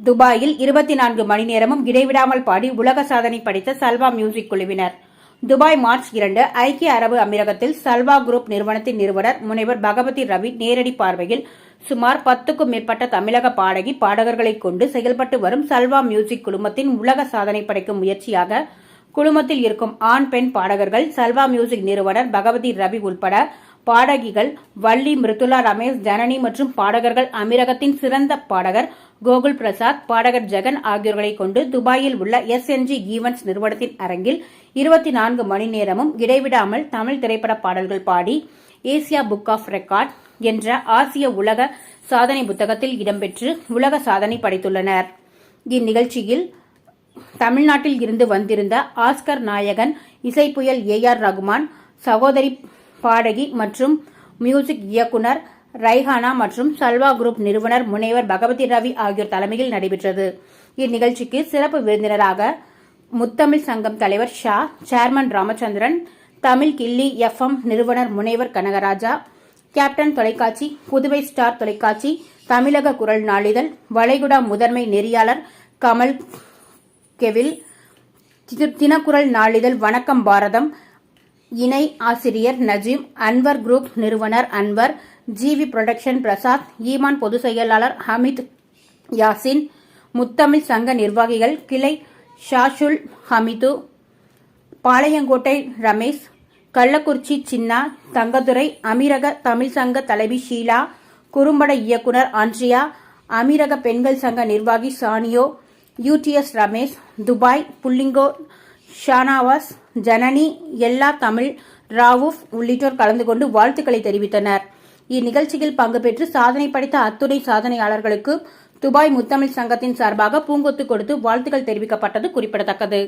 துபாயில் இருபத்தி நான்கு மணி நேரமும் இடைவிடாமல் பாடி உலக சாதனை படைத்த சல்வா மியூசிக் குழுவினர். துபாய் மார்ச் இரண்டு ஐக்கிய அரபு அமீரகத்தில் சல்வா குரூப் நிறுவனத்தின் நிறுவனர் முனைவர் பகவதி ரவி நேரடி பார்வையில் சுமார் பத்துக்கும் மேற்பட்ட தமிழக பாடகி பாடகர்களை கொண்டு செயல்பட்டு வரும் சல்வா மியூசிக் குழுமத்தின் உலக சாதனை படைக்கும் முயற்சியாக குழுமத்தில் இருக்கும் ஆண் பெண் பாடகர்கள் சல்வா மியூசிக் நிறுவனர் பகவதி ரவி உள்பட பாடகிகள் வள்ளி மிருதுலா ரமேஷ் ஜனனி மற்றும் பாடகர்கள் அமீரகத்தின் சிறந்த பாடகர் கோகுல் பிரசாத் பாடகர் ஜெகன் ஆகியோர்களை கொண்டு துபாயில் உள்ள எஸ்என்ஜி ஈவென்ட்ஸ் நிறுவனத்தின் அரங்கில் இருபத்தி நான்கு மணி நேரமும் இடைவிடாமல் தமிழ் திரைப்பட பாடல்கள் பாடி ஏசியா புக் ஆஃப் ரெக்கார்ட் என்ற ஆசிய உலக சாதனை புத்தகத்தில் இடம்பெற்று உலக சாதனை படைத்துள்ளனர். இந்நிகழ்ச்சியில் தமிழ்நாட்டில் இருந்து வந்திருந்த ஆஸ்கர் நாயகன் இசைப்புயல் ஏ ஆர் ரகுமான் சகோதரி பாடகி மற்றும் மியூசிக் இயக்குனர் ரைஹானா மற்றும் சல்வா குரூப் நிறுவனர் முனைவர் பகவதி ரவி ஆகியோர் தலைமையில் நடைபெற்றது. இந்நிகழ்ச்சிக்கு சிறப்பு விருந்தினராக முத்தமிழ் சங்கம் தலைவர் ஷா சேர்மன் ராமச்சந்திரன் தமிழ் கில்லி எஃப்எம் நிறுவனர் முனைவர் கனகராஜா கேப்டன் தொலைக்காட்சி புதுவை ஸ்டார் தொலைக்காட்சி தமிழக குரல் நாளிதழ் வளைகுடா முதன்மை நெறியாளர் கமல் கெவில் தி- தினக்குரல் நாளிதழ் வணக்கம் பாரதம் இணை ஆசிரியர் நஜீம் அன்வர் குரூப் நிறுவனர் அன்வர் ஜிவி புரொடக்ஷன் பிரசாத் ஈமான் பொதுச் செயலாளர் ஹமித் யாசின் முத்தமிழ் சங்க நிர்வாகிகள் கிளை ஷாஷுல் ஹமிது பாளையங்கோட்டை ரமேஷ் கள்ளக்குறிச்சி சின்னா தங்கதுரை அமீரக தமிழ் சங்க தலைவி ஷீலா குறும்பட இயக்குனர் ஆண்ட்ரியா அமீரக பெண்கள் சங்க நிர்வாகி சானியோ யூடிஎஸ் ரமேஷ் துபாய் புள்ளிங்கோ ஷானாவாஸ் ஜனனி எல்லா தமிழ் ராவுஃப் உள்ளிட்டோர் கலந்து கொண்டு வாழ்த்துக்களை தெரிவித்தனர். இந்நிகழ்ச்சியில் பங்கு பெற்று சாதனை படைத்த அத்துணை சாதனையாளர்களுக்கு துபாய் முத்தமிழ் சங்கத்தின் சார்பாக பூங்கொத்து கொடுத்து வாழ்த்துக்கள் தெரிவிக்கப்பட்டது குறிப்பிடத்தக்கது.